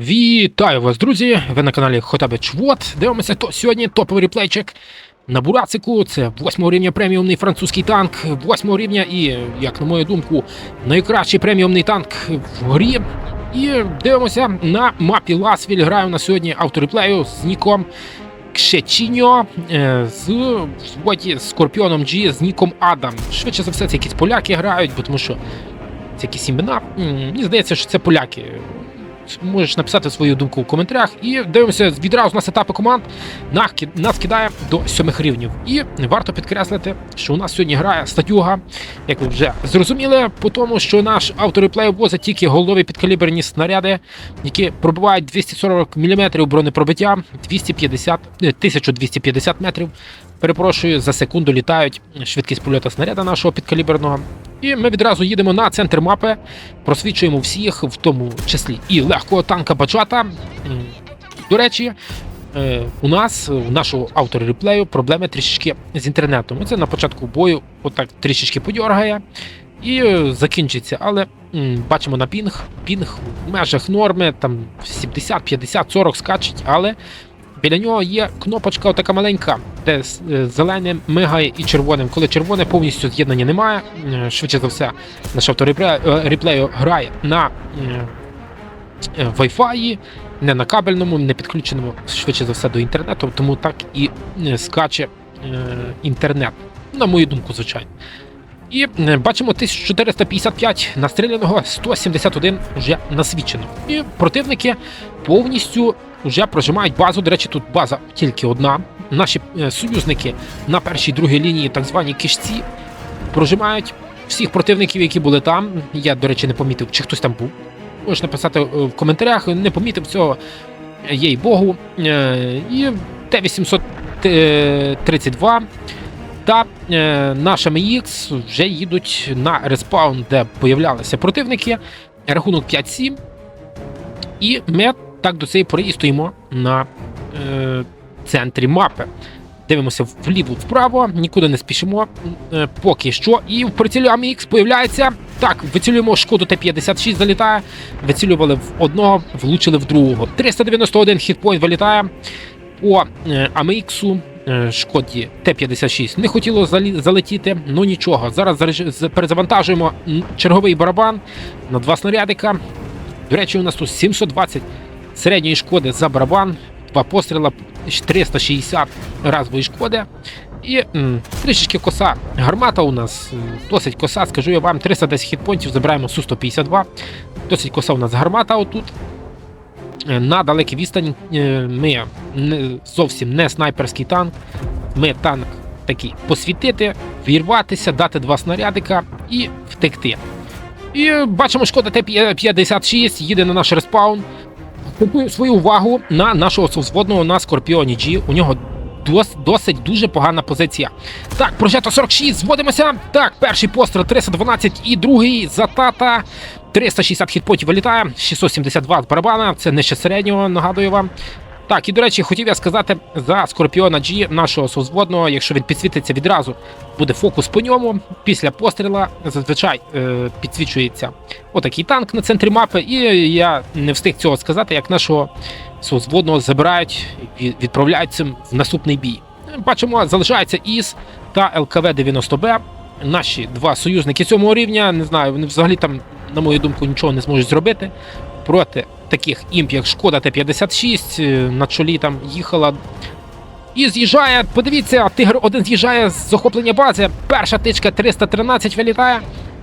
Вітаю вас, друзі! Ви на каналі Хотабе Чвот. Дивимося то сьогодні топовий реплейчик на Бурацику. Це 8 рівня преміумний французький танк, 8 рівня і, як на мою думку, найкращий преміумний танк в грі. І дивимося на мапі Ласвіль. Граю на сьогодні автореплею з ніком Кшечіньо е, з взводі Скорпіоном G з ніком Адам. Швидше за все, це якісь поляки грають, бо тому що це якісь імена. Мені здається, що це поляки. Можеш написати свою думку в коментарях. І дивимося відразу на сетапи команд. Нас кидає до сьомих рівнів. І варто підкреслити, що у нас сьогодні грає статюга, як ви вже зрозуміли, по тому, що наш автореплей возить тільки голові підкаліберні снаряди, які пробивають 240 мм бронепробиття, 250, е, 1250 метрів. Перепрошую, за секунду літають швидкість польоту снаряда нашого підкаліберного. І ми відразу їдемо на центр мапи, просвічуємо всіх, в тому числі і легкого танка Бачата. До речі, е, у нас, у нашого автора реплею, проблеми трішечки з інтернетом. Це на початку бою отак трішечки подьоргає і е, закінчиться. Але бачимо на пінг. Пінг в межах норми, там 70, 50, 40 скачуть, але біля нього є кнопочка така маленька, де е, зеленим мигає і червоним. Коли червоне повністю з'єднання немає, е, швидше за все, наш автореплею грає на е, е, Wi-Fi, не на кабельному, не підключеному, швидше за все, до інтернету, тому так і е, скаче е, інтернет. На мою думку, звичайно. І е, бачимо 1455 настріляного, 171 вже насвічено. І противники повністю вже прожимають базу. До речі, тут база тільки одна. Наші е, союзники на першій другій лінії, так звані кишці, прожимають всіх противників, які були там. Я, до речі, не помітив, чи хтось там був. Можеш написати е, в коментарях, не помітив цього, їй Богу. І Т-832 та е, наш МХ вже їдуть на респаун, де появлялися противники. Рахунок 5-7. І ми так до цієї пори і стоїмо на е, центрі мапи. Дивимося вліво вправо, нікуди не спішимо е, поки що. І в прицілі АМХ появляється. Так, вицілюємо шкоду Т-56 залітає. Вицілювали в одного, влучили в другого. 391 хітпойнт вилітає по е, АМХу. Е, Шкоді Т-56 не хотіло залетіти, ну нічого. Зараз перезавантажуємо черговий барабан на два снарядика. До речі, у нас тут 720 середньої шкоди за барабан, два постріла, 360 разової шкоди. І м, трішечки коса гармата у нас досить коса, скажу я вам, 310 хітпонтів, забираємо Су-152. Досить коса у нас гармата отут. Е, На далекій відстані е, ми зовсім не снайперський танк. Ми танк такий посвітити, вірватися, дати два снарядика і втекти. І бачимо, шкода Т-56 їде на наш респаун. Акцентую свою увагу на нашого совзводного на Скорпіоні G. У нього дос, досить дуже погана позиція. Так, прожето 46, зводимося. Так, перший постріл 312 і другий за тата. 360 хітпотів вилітає, 672 з барабана, це нижче середнього, нагадую вам. Так, і до речі, хотів я сказати за Скорпіона G, нашого совзводного, якщо він підсвітиться відразу, буде фокус по ньому. Після постріла зазвичай е, підсвічується отакий танк на центрі мапи, і я не встиг цього сказати, як нашого совзводного забирають і відправляють цим в наступний бій. Бачимо, залишається ІС та ЛКВ-90Б. Наші два союзники цього рівня, не знаю, вони взагалі там, на мою думку, нічого не зможуть зробити проти таких імп, як Шкода Т-56, е, на чолі там їхала. І з'їжджає, подивіться, Тигр один з'їжджає з захоплення бази. Перша тичка 313 вилітає,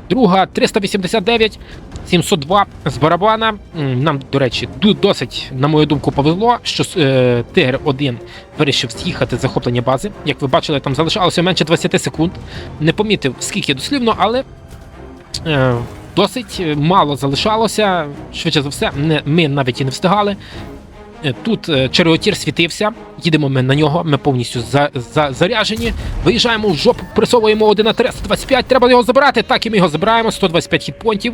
друга 389, 702 з барабана. Нам, до речі, досить, на мою думку, повезло, що е, Тигр 1 вирішив з'їхати з захоплення бази. Як ви бачили, там залишалося менше 20 секунд. Не помітив, скільки дослівно, але е, досить е, мало залишалося. Швидше за все, ми навіть і не встигали. Е, Тут е, череотір світився, їдемо ми на нього, ми повністю за, за, заряжені. Виїжджаємо в жопу, пресовуємо 1 на 325, треба його забирати. Так і ми його забираємо, 125 хітпонтів.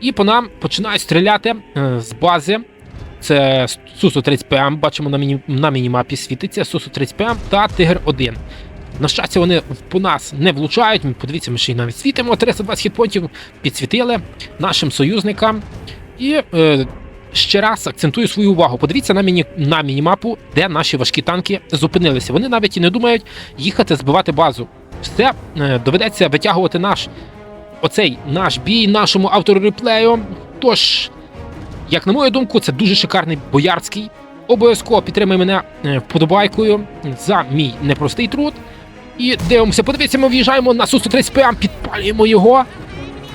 І по нам починають стріляти з бази. Це Сусу 30 ПМ, бачимо на, міні, на мінімапі світиться Сусу 30 ПМ та Тигр 1. На щастя, вони по нас не влучають. Подивіться, ми ще й навіть світимо. 320 хітпонтів підсвітили нашим союзникам. І е, ще раз акцентую свою увагу. Подивіться на міні на мінімапу, де наші важкі танки зупинилися. Вони навіть і не думають їхати збивати базу. Все е, доведеться витягувати наш оцей наш бій нашому автору реплею. Тож, як на мою думку, це дуже шикарний боярський. Обов'язково підтримай мене е, вподобайкою за мій непростий труд. І дивимося, подивіться, ми в'їжджаємо на Су-130 ПМ, підпалюємо його.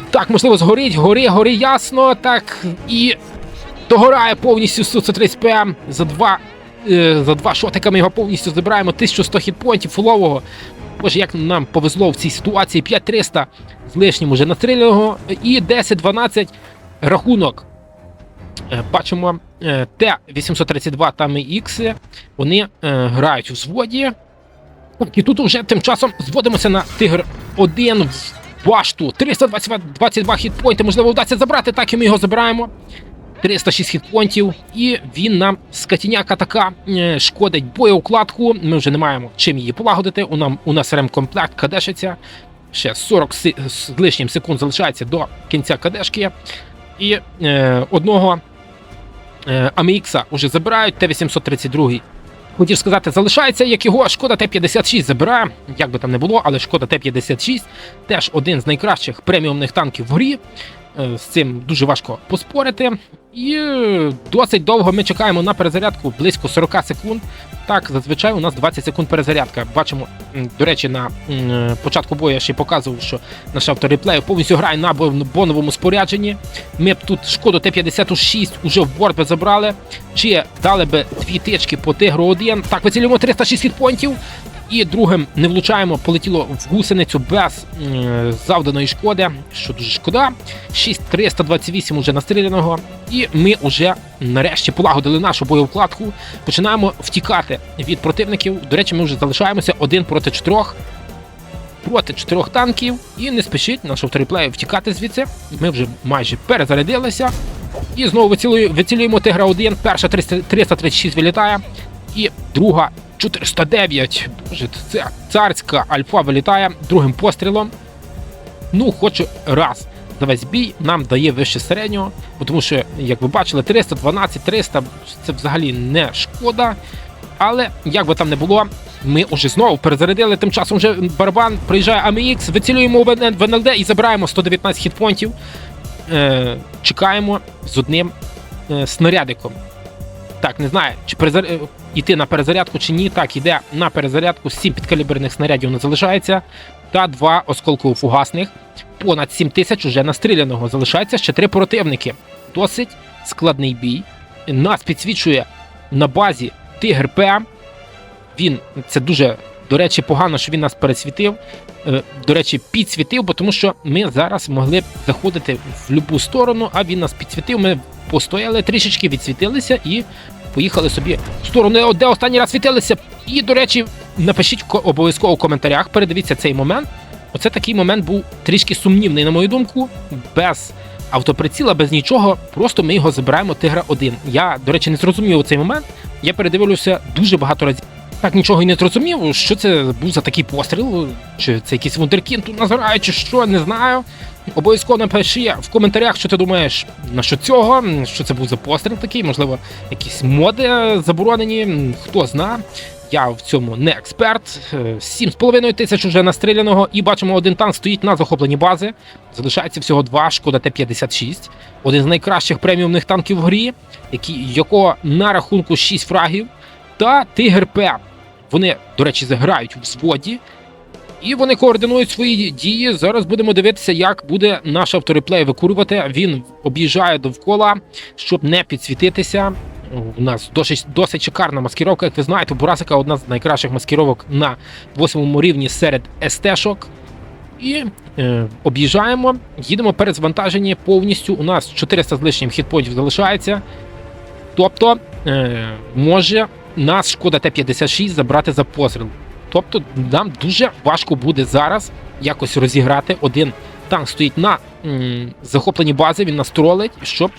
Так, можливо, згорить, гори, гори ясно. Так, і догорає повністю Су-130 ПМ. За два, е, за два шотика ми його повністю забираємо. 1100 хітпоінтів фулового. Боже, як нам повезло в цій ситуації. 5300 з лишнім уже настріляного. І 10-12 рахунок. Е, Бачимо е, Т-832 там і Ікси. Вони е, грають у І тут вже тим часом зводимося на Тигр 1 в башту. 322 хітпойнти, можливо, вдасться забрати, так і ми його забираємо. 306 хітпонтів, і він нам скотіняка така е, шкодить боєукладку. Ми вже не маємо чим її полагодити. У, нам, у нас ремкомплект кадешиться. Ще 40 си- з лишнім секунд залишається до кінця кадешки. І е, одного е, AMX уже забирають, Т-832 Хотів сказати, залишається як його шкода Т-56 забирає, як би там не було, але шкода Т-56 теж один з найкращих преміумних танків в грі. Е, З цим дуже важко поспорити. І е, досить довго ми чекаємо на перезарядку близько 40 секунд. Так, зазвичай у нас 20 секунд перезарядка. Бачимо, до речі, на е, початку бою я ще показував, що наш автореплей повністю грає на боновому спорядженні. Ми б тут шкоду Т-56 уже в борт би забрали. Чи дали би дві тички по Тигру 1. Так, вицілюємо 306 хітпонтів. І другим не влучаємо, полетіло в гусеницю без м, завданої шкоди, що дуже шкода. 6328 уже настріляного. І ми вже нарешті полагодили нашу боєвкладку. Починаємо втікати від противників. До речі, ми вже залишаємося один проти чотирьох. Проти чотирьох танків. І не спішіть наш автореплею втікати звідси. Ми вже майже перезарядилися. І знову вицілюємо Тигра 1. Перша 336 вилітає. І друга 409. Боже, це царська альфа вилітає другим пострілом. Ну, хоч раз за весь бій нам дає вище середнього, бо тому що, як ви бачили, 312, 300 це взагалі не шкода. Але як би там не було, ми вже знову перезарядили. Тим часом вже барабан приїжджає AMX, вицілюємо в НЛ- в НЛД і забираємо 119 хітпонтів. Е, чекаємо з одним е, снарядиком. Так, не знаю, чи перезар... йти на перезарядку чи ні. Так, йде на перезарядку. 7 підкаліберних снарядів не залишається. Та два осколково-фугасних. Понад 7 тисяч уже настріляного. Залишається ще три противники. Досить складний бій. Нас підсвічує на базі Тигр ПМ. Він це дуже, до речі, погано, що він нас пересвітив. Е, До речі, підсвітив, бо тому що ми зараз могли б заходити в будь-яку сторону, а він нас підсвітив. Ми постояли трішечки, відсвітилися і поїхали собі в сторону, де останній раз світилися. І, до речі, напишіть ко- обов'язково в коментарях, передивіться цей момент. Оце такий момент був трішки сумнівний, на мою думку, без автоприціла, без нічого. Просто ми його забираємо Тигра 1. Я, до речі, не зрозумів цей момент. Я передивився дуже багато разів. Так нічого і не зрозумів, що це був за такий постріл, чи це якийсь вундеркін тут назирає, чи що, не знаю. Обов'язково напиши в коментарях, що ти думаєш на що цього, що це був за постріл такий, можливо, якісь моди е, заборонені, хто зна. Я в цьому не експерт. Е, 7,5 тисяч уже настріляного, і бачимо, один танк стоїть на захопленні бази. Залишається всього два, шкода Т-56. Один з найкращих преміумних танків в грі, який, якого на рахунку 6 фрагів, та Тигр П. Вони, до речі, заграють у взводі. І вони координують свої дії. Зараз будемо дивитися, як буде наш автореплей викурювати. Він об'їжджає довкола, щоб не підсвітитися. У нас досить, досить шикарна маскировка. Як ви знаєте, Бурасика одна з найкращих маскировок на восьмому рівні серед СТ-шок. І е, об'їжджаємо, їдемо перезвантажені повністю. У нас 400 з лишнім хітпоінтів залишається. Тобто, е, може нас шкода Т-56 забрати за постріл. Тобто нам дуже важко буде зараз якось розіграти. Один танк стоїть на м, захопленій базі, він нас тролить, щоб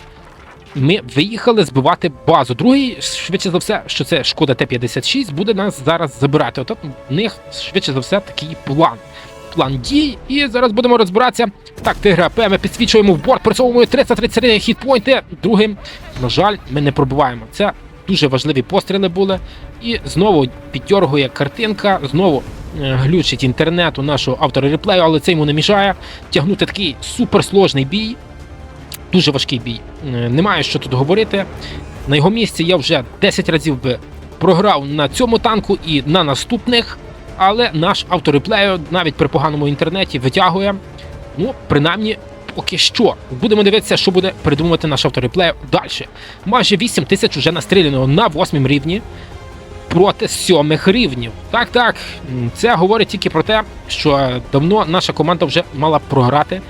ми виїхали збивати базу. Другий, швидше за все, що це шкода Т-56, буде нас зараз забирати. От в них швидше за все такий план. план дій. І зараз будемо розбиратися. Так, тигра АП, ми підсвічуємо в борт, працьовуємо 333 хітпойнти. Другим, на жаль, ми не пробиваємо. Це дуже важливі постріли були. І знову підтягує картинка, знову е, глючить інтернет у нашого автора реплею, але це йому не мішає тягнути такий суперсложний бій. Дуже важкий бій. Е, Немає що тут говорити. На його місці я вже 10 разів би програв на цьому танку і на наступних, але наш автореплею навіть при поганому інтернеті витягує. Ну, принаймні, поки що. Будемо дивитися, що буде придумувати наш автореплею далі. Майже 8 тисяч уже настріляно на 8 рівні проти сьомих рівнів. Так, так, це говорить тільки про те, що давно наша команда вже мала програти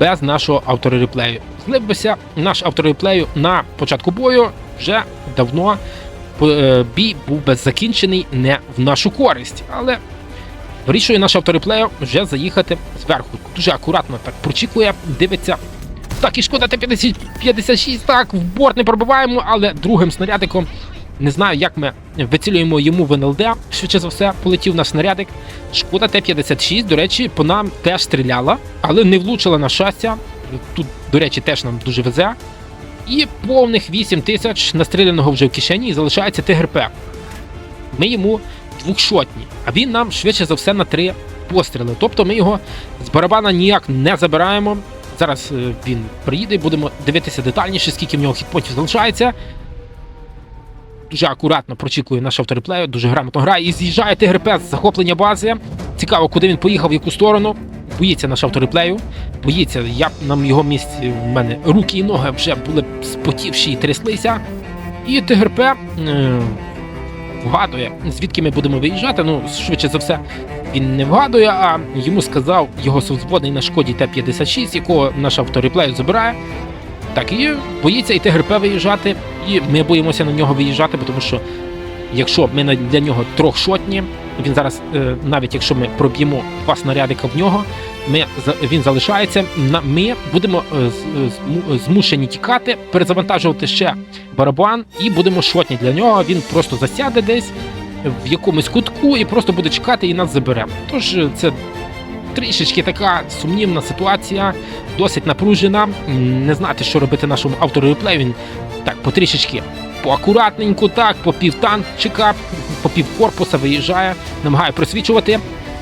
без нашого автореплею. Зливбися наш автореплею на початку бою вже давно е, бій був би закінчений не в нашу користь, але вирішує наш автореплею вже заїхати зверху. Дуже акуратно так прочікує, дивиться. Так, і шкода Т-50 56, так, в борт не пробиваємо, але другим снарядиком не знаю, як ми вицілюємо йому в НЛД. Швидше за все, полетів наш снарядик. Шкода Т-56, до речі, по нам теж стріляла, але не влучила на щастя. Тут, до речі, теж нам дуже везе. І повних 8 тисяч настріляного вже в кишені і залишається ТГРП. Ми йому двохшотні, а він нам швидше за все на три постріли. Тобто ми його з барабана ніяк не забираємо. Зараз е, він приїде будемо дивитися детальніше, скільки в нього хітпотів залишається. Дуже акуратно прочікує наш автореплею, дуже грамотно грає і з'їжджає ТГРП з захоплення бази. Цікаво, куди він поїхав, в яку сторону. Боїться наш автореплею. Боїться, я на його місці в мене руки і ноги вже були спотівші і тряслися. І ТГРП е, вгадує, звідки ми будемо виїжджати. Ну, швидше за все, він не вгадує, а йому сказав його совзводний на шкоді Т-56, якого наш автореплею забирає. Так, і боїться і ТГРП виїжджати, і ми боїмося на нього виїжджати, тому що якщо ми для нього трьохшотні, він зараз, е, навіть якщо ми проб'ємо два снарядика в нього, ми, він залишається. Ми будемо е, зму- змушені тікати, перезавантажувати ще барабан, і будемо шотні для нього. Він просто засяде десь в якомусь кутку і просто буде чекати і нас забере. Тож е, це трішечки така сумнівна ситуація, досить напружена. Не знати, що робити нашому автору реплею. Він так потрішечки поакуратненько, так, по пів танчика, по пів корпуса виїжджає, намагає просвічувати.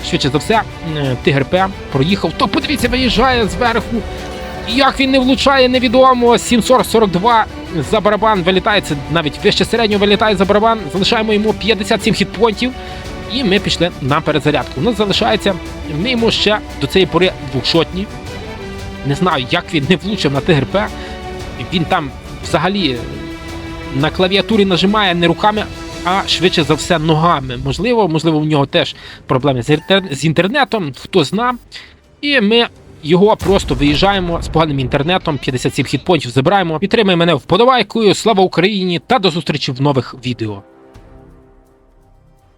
Швидше за все, е, ТГРП проїхав. То подивіться, виїжджає зверху. Як він не влучає, невідомо. 742 за барабан вилітає. Це навіть вище середнього вилітає за барабан. Залишаємо йому 57 хітпонтів. І ми пішли на перезарядку. У нас залишається. Ми йому ще до цієї пори двохшотні. Не знаю, як він не влучив на ТГРП. Він там взагалі на клавіатурі нажимає не руками, а швидше за все ногами. Можливо, можливо, у нього теж проблеми з інтернетом, хто зна. І ми його просто виїжджаємо з поганим інтернетом, 57 хітпонтів забираємо. Підтримай мене вподобайкою. Слава Україні та до зустрічі в нових відео.